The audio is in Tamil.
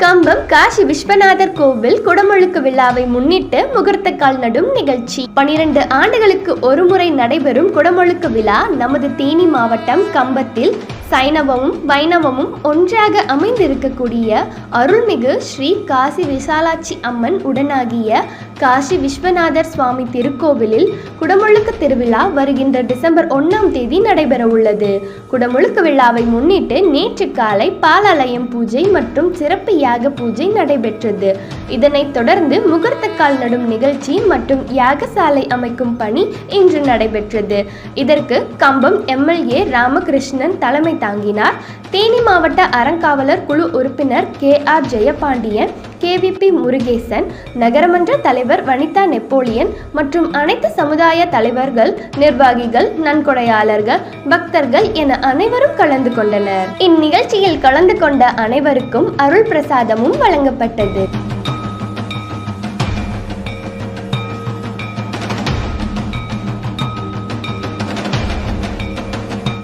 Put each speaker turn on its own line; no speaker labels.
கம்பம் காசி விஸ்வநாதர் கோவில் குடமுழுக்கு விழாவை முன்னிட்டு முகூர்த்த கால் நடும் நிகழ்ச்சி. பனிரெண்டு ஆண்டுகளுக்கு ஒருமுறை நடைபெறும் குடமுழுக்கு விழா நமது தேனி மாவட்டம் கம்பத்தில் சைனவமும் வைணவமும் ஒன்றாக அமைந்திருக்கக்கூடிய அருள்மிகு ஸ்ரீ காசி விசாலாட்சி அம்மன் உடனாகிய காசி விஸ்வநாதர் சுவாமி திருக்கோவிலில் குடமுழுக்கு திருவிழா வருகின்ற டிசம்பர் ஒன்றாம் தேதி நடைபெற உள்ளது குடமுழுக்கு விழாவை முன்னிட்டு நேற்று காலை பாலாலயம் பூஜை மற்றும் சிறப்பு யாக பூஜை நடைபெற்றது. இதனைத் தொடர்ந்து முகூர்த்தக்கால் நடும் நிகழ்ச்சி மற்றும் யாகசாலை அமைக்கும் பணி இன்று நடைபெற்றது. இதற்கு கம்பம் எம்எல்ஏ ராமகிருஷ்ணன் தலைமை தாங்கினார். தேனி மாவட்ட அறங்காவலர் குழு உறுப்பினர் K R Jeyapandian K V P Murugesan நகரமன்ற தலைவர் வனிதா நெப்போலியன் மற்றும் அனைத்து சமுதாய தலைவர்கள் நிர்வாகிகள் நன்கொடையாளர்கள் பக்தர்கள் என அனைவரும் கலந்து கொண்டனர். இந்நிகழ்ச்சியில் கலந்து கொண்ட அனைவருக்கும் அருள் பிரசாதமும் வழங்கப்பட்டது.